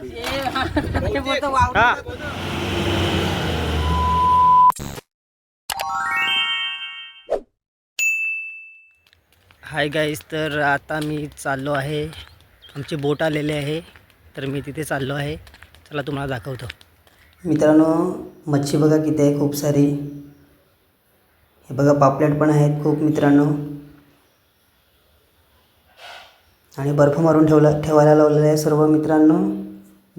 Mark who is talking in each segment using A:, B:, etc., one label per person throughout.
A: हा. Hi guys तर आता मी चाललो आहे. आमची बोट आलेली आहे तर मी तिथे चाललो आहे. चला तुम्हाला दाखवतो. मित्रांनो मच्छी बघा किती आहे खूप सारी. हे बघा पापलेट पण आहेत खूप मित्रांनो. आणि बर्फ मारून ठेवला ठेवायला लावलेला आहे सर्व मित्रांनो.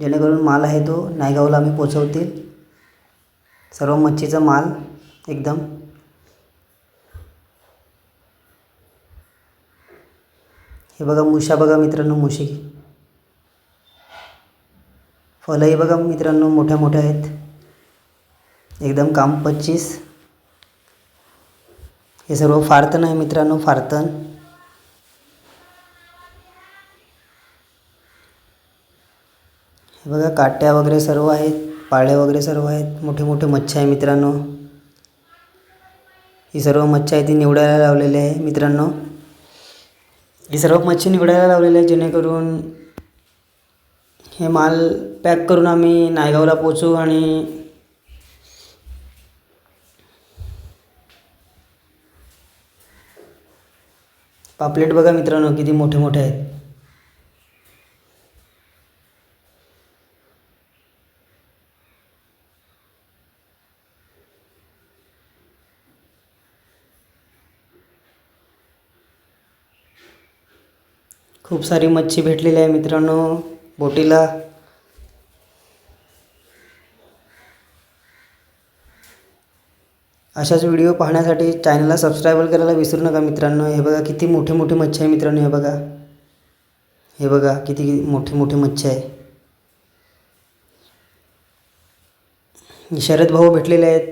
A: जेणेकरून माल आहे तो नायगावला आम्ही पोचवतील. सर्व मच्छीचा माल एकदम. हे बघा मुशा बघा मित्रांनो मुशी. फलंही बघा मित्रांनो मोठ्या मोठ्या आहेत. एकदम काम पच्चीस. हे सर्व फारतन आहे मित्रांनो फारतन हे बघा काट्या वगैरे सर्व आहेत पाळे वगैरे सर्व आहेत मोठे मोठे मच्छी आहे मित्रांनो. ही सर्व मच्छी आहे ती निवडायला लावलेली आहे मित्रांनो. ही सर्व मच्छी निवडायला लावलेली आहे जेणेकरून हे माल पॅक करून आम्ही नायगावला पोचू आणि पापलेट बघा मित्रांनो किती मोठे मोठे आहेत. खूप सारी मच्छी भेटलेली आहे मित्रांनो बोटीला. अशाच व्हिडिओ पाहण्यासाठी चॅनलला सबस्क्राईब करायला विसरू नका मित्रांनो. हे बघा किती मोठे मोठे मच्छी आहे मित्रांनो हे बघा. हे बघा किती मोठी मोठी मच्छी आहे. शरद भाऊ भेटलेले आहेत.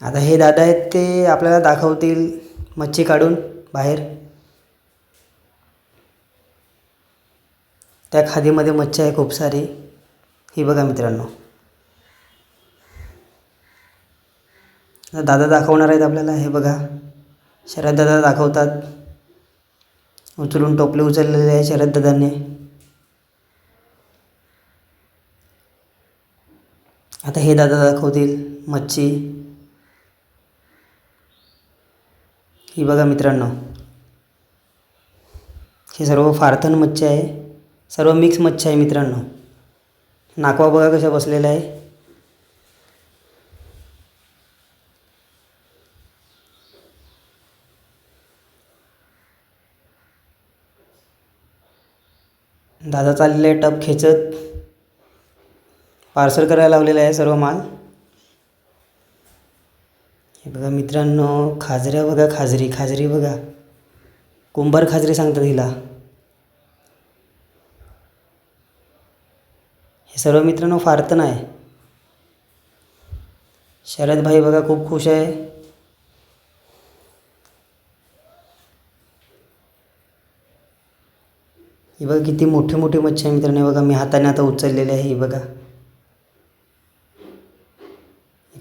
A: आता हे दादा आहेत ते आपल्याला दाखवतील मच्छी काढून. बाहेर. त्या खादीमध्ये मच्छी आहे खूप सारी. ही बघा मित्रांनो. दादा दाखवणार आहेत आपल्याला हे बघा. शरद दादा दाखवतात. उचलून टोपले उचललेले आहे शरद दादांनी. आता हे दादा दाखवतील मच्छी. ही बघा मित्रांनो. हे सर्व फारथन मच्छी आहे. सर्व मिक्स मच्छी आहे मित्रांनो. नाकवा बघा कशा बसलेला आहे. दादा चाललेला आहे टप खेचत. पार्सल करायला लावलेला आहे सर्व माल. हे बघा मित्रांनो खाजऱ्या बघा खाजरी खाजरी बघा. कुंभार खाजरी सांगतात हिला. हे सर्व मित्रांनो फारतन आहे शरद भाई बघा खूप खुश आहे. ही बघा किती मोठी मोठी मच्छी आहे मित्रांनो. बघा मी हाताने आता उचललेली आहे ही बघा.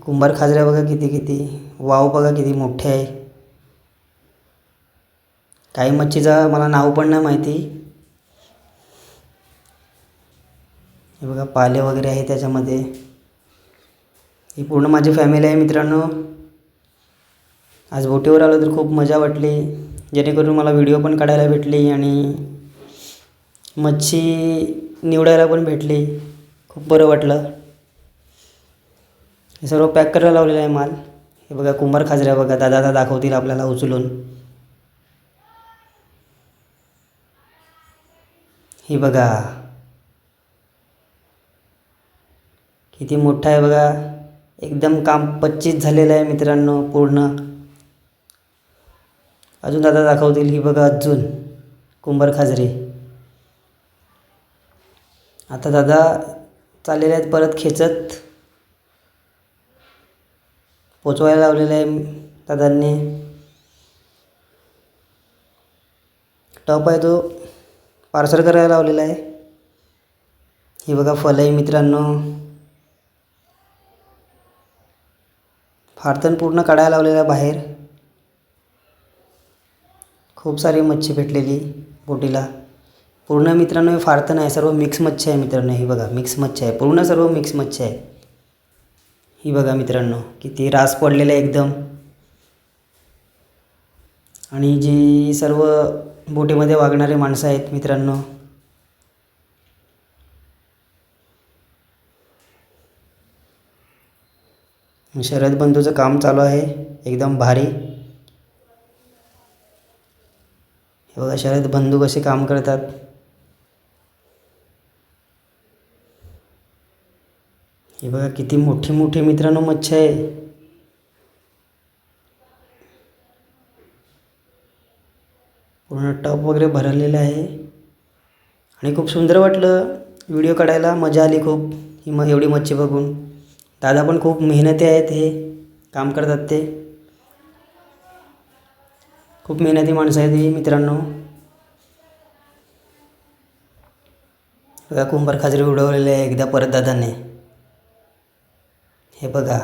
A: कुंभार खाजऱ्या बघा किती किती. वाव बघा किती मोठे आहे. काही मच्छीचा मला नाव पण नाही माहिती. हे बघा पाले वगैरे आहे त्याच्यामध्ये. ही पूर्ण माझी फॅमिली आहे मित्रांनो. आज बोटीवर आलो तर खूप मजा वाटली. जेणेकरून मला व्हिडिओ पण काढायला भेटली आणि मच्छी निवडायला पण भेटली. खूप बरं वाटलं. हे सर्व पॅक करायला लावलेलं आहे माल. हे बघा कुंभार खाजऱ्या बघा. दादा दादा दाखवतील आपल्याला उचलून. हे बघा. किती मोठा आहे बघा. एकदम काम पच्चीस झालेलं आहे मित्रांनो पूर्ण. अजून दादा दाखवतील ही बघा अजून कुंभार खाजरी. आता दादा चाललेले आहेत परत खेचत. पोचवायला लावलेलं आहे दादांनी. टप आहे तो. पार्सल करायला लावलेला आहे. ही बघा फल आहे मित्रांनो. फारतन पूर्ण काढायला लावलेला आहे बाहेर. खूप सारी मच्छी भेटलेली बोटीला. पूर्ण मित्रांनो हे फारतण आहे सर्व मिक्स मच्छी आहे मित्रांनो ही बघा. मिक्स मच्छी आहे. पूर्ण सर्व मिक्स मच्छी आहे. ही बघा मित्रांनो किती रास पडलेला आहे एकदम. आणि जी सर्व बोटीमध्ये वागणारे माणसं आहेत मित्रांनो शरद बंधूचं काम चालू आहे एकदम भारी. हे बघा शरद बंधू कसे काम करतात. हे बघा किती मोठी मोठी मित्रांनो मच्छी आहे. पूर्ण टप वगैरे भरलेलं आहे. आणि खूप सुंदर वाटलं. व्हिडिओ काढायला मजा आली खूप. ही म एवढी मच्छी बघून. दादा पण खूप मेहनती आहेत हे. काम करतात ते. खूप मेहनती माणसं आहेत ही मित्रांनो. बघा कुंभार खाजरी उडवलेले आहे. एकदा परत दादाने. हे बघा.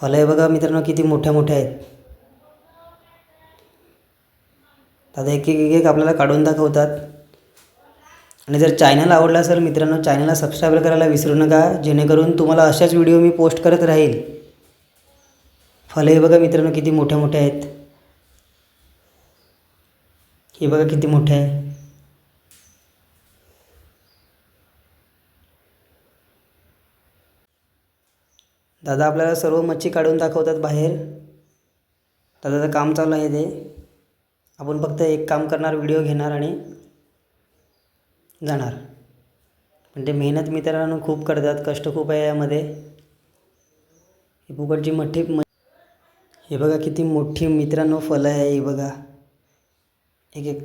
A: फलं हे बघा मित्रांनो किती मोठ्या मोठ्या आहेत. आता एक एक एक एक आपल्याला काढून दाखवतात. आणि जर चॅनल आवडला असेल मित्रांनो चॅनलला सबस्क्राईब करायला विसरू नका. जेणेकरून तुम्हाला अशाच व्हिडिओ मी पोस्ट करत राहील. फलं हे बघा मित्रांनो किती मोठ्या मोठ्या आहेत. हे बघा किती मोठे आहे. दादा आपल्याला सर्व मच्छी काढून दाखवतात बाहेर. दादाचं काम चालू आहे ते. आपण फक्त एक काम करणार व्हिडिओ घेणार आणि जाणार. पण ते मेहनत मित्रांनो खूप करतात कष्ट खूप आहे यामध्ये. ही फुकटची मठ्ठी म हे बघा किती मोठी मित्रांनो फलं आहे ही बघा. एक एक.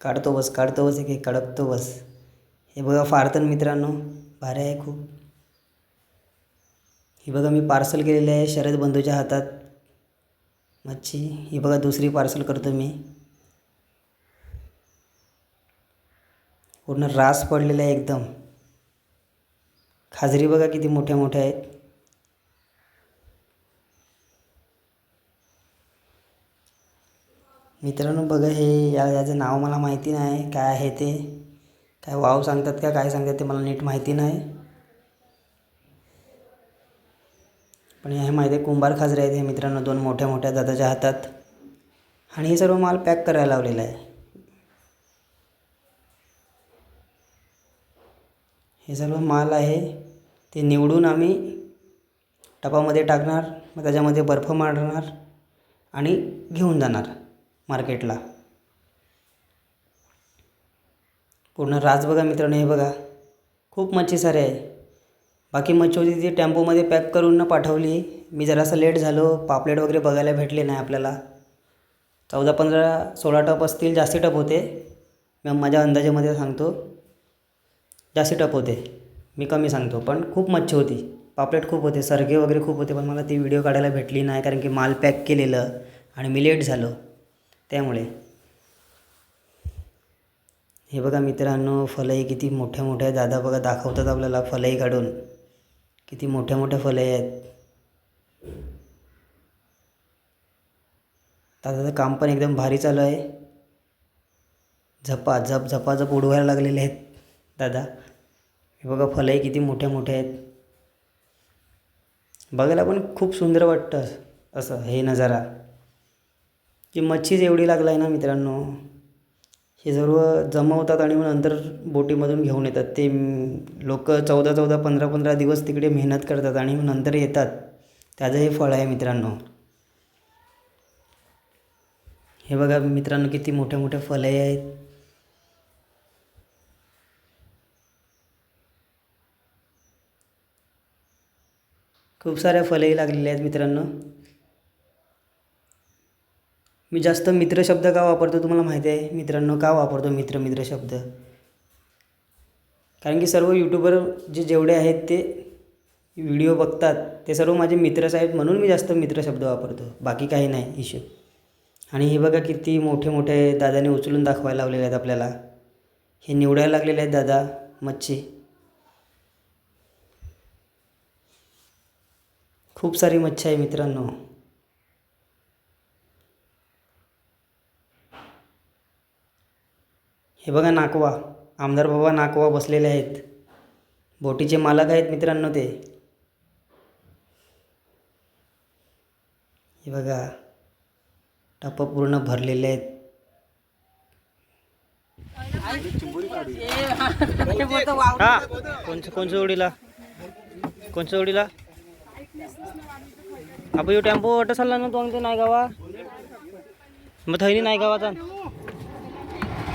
A: काढतो बस काढतो बस एक एक काढतो बस. हे बघा फारतन मित्रांनो भारी आहे खूप. ही बघा मी पार्सल केलेली आहे शरद बंधूच्या हातात. मच्छी ही बघा दुसरी पार्सल करतो मी. पूर्ण रास पडलेला आहे एकदम. खाजरी बघा किती मोठ्या मोठ्या आहेत. मित्रांनो बघा हे या याचं नाव मला माहिती नाही काय आहे ते. काय वाव सांगतात का काय सांगतात ते मला नीट माहिती नाही. पण हे माहिती आहे कुंभार खाजरे आहेत हे मित्रांनो दोन मोठ्या मोठ्या दादाच्या हातात. आणि हे सर्व माल पॅक करायला लावलेला आहे. हे सर्व माल आहे ते निवडून आम्ही टपामध्ये टाकणार मग त्याच्यामध्ये बर्फ मारणार आणि घेऊन जाणार मार्केटला. पूर्ण राज बघा मित्रांनो हे बघा. खूप मच्छी सारे आहे. बाकी मच्छी होती ती टेम्पोमध्ये पॅक करून पाठवली मी जरासं लेट झालो पापलेट वगैरे बघायला भेटले नाही आपल्याला. चौदा पंधरा सोळा टप असतील जास्ती टप होते. मी माझ्या अंदाजामध्ये सांगतो जास्ती टप होते. मी कमी सांगतो पण खूप मच्छी होती. पापलेट खूप होते सरगे वगैरे खूप होते पण मला ती व्हिडिओ काढायला भेटली नाही कारण की माल पॅक केलेलं आणि मी लेट झालो. त्यामुळे. हे बघा मित्रांनो फलई किती मोठ्या मोठ्या दादा बघा दाखवतात आपल्याला फलई काढून. किती मोठ्या मोठ्या फलई आहेत. दादाचं काम पण एकदम भारी चालू आहे. झपा झप झपाझप उडवायला लागलेले आहेत दादा. हे बघा फलंही किती मोठ्या मोठ्या आहेत. बघायला पण खूप सुंदर वाटतं असं हे नजारा. की मच्छीच एवढी लागला आहे ना मित्रांनो. हे सर्व जमवतात आणि मग नंतर बोटीमधून घेऊन येतात. ते लोक चौदा चौदा पंधरा पंधरा दिवस तिकडे मेहनत करतात आणि मग नंतर येतात. त्याचं हे फळ आहे मित्रांनो. हे बघा मित्रांनो किती मोठ्या मोठ्या फळे आहेत. खूप साऱ्या फलंही लागलेल्या आहेत मित्रांनो. मी जास्त मित्र शब्द का वापरतो तुम्हाला माहिती आहे? मित्रांनो का वापरतो मित्र मित्र शब्द? कारण की सर्व यूट्यूबर जे जेवढे आहेत ते व्हिडिओ बघतात. ते सर्व माझे मित्रच आहेत म्हणून मी जास्त मित्र शब्द वापरतो. बाकी काही नाही इश्यू आणि हे बघा किती मोठे मोठे दादाने उचलून दाखवायला लावलेले आहेत आपल्याला. हे निवडायला लागलेले आहेत दादा मच्छी. खूप सारी मच्छी आहे मित्रांनो. हे बघा नाकवा. आमदार बाबा नाकवा बसलेले आहेत. बोटीचे मालक आहेत मित्रांनो ते. हे बघा. टप पूर्ण भरलेले आहेत. हा. कोणचं कोणचं जोडीला? आपण टेम्पो वाटत चालला ना तो ते नाही गावा. मग थैनी नाही गावाचा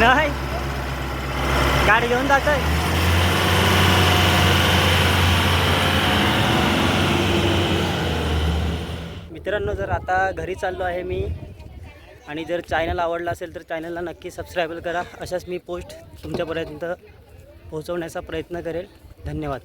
A: नाही गाडी घेऊन जायचंय मित्रांनो जर आता घरी चाललो आहे मी आणि जर चॅनल आवडला असेल तर चॅनलला नक्की सबस्क्राईब करा. अशाच मी पोस्ट तुमच्यापर्यंत पोहोचवण्याचा प्रयत्न करेल. धन्यवाद.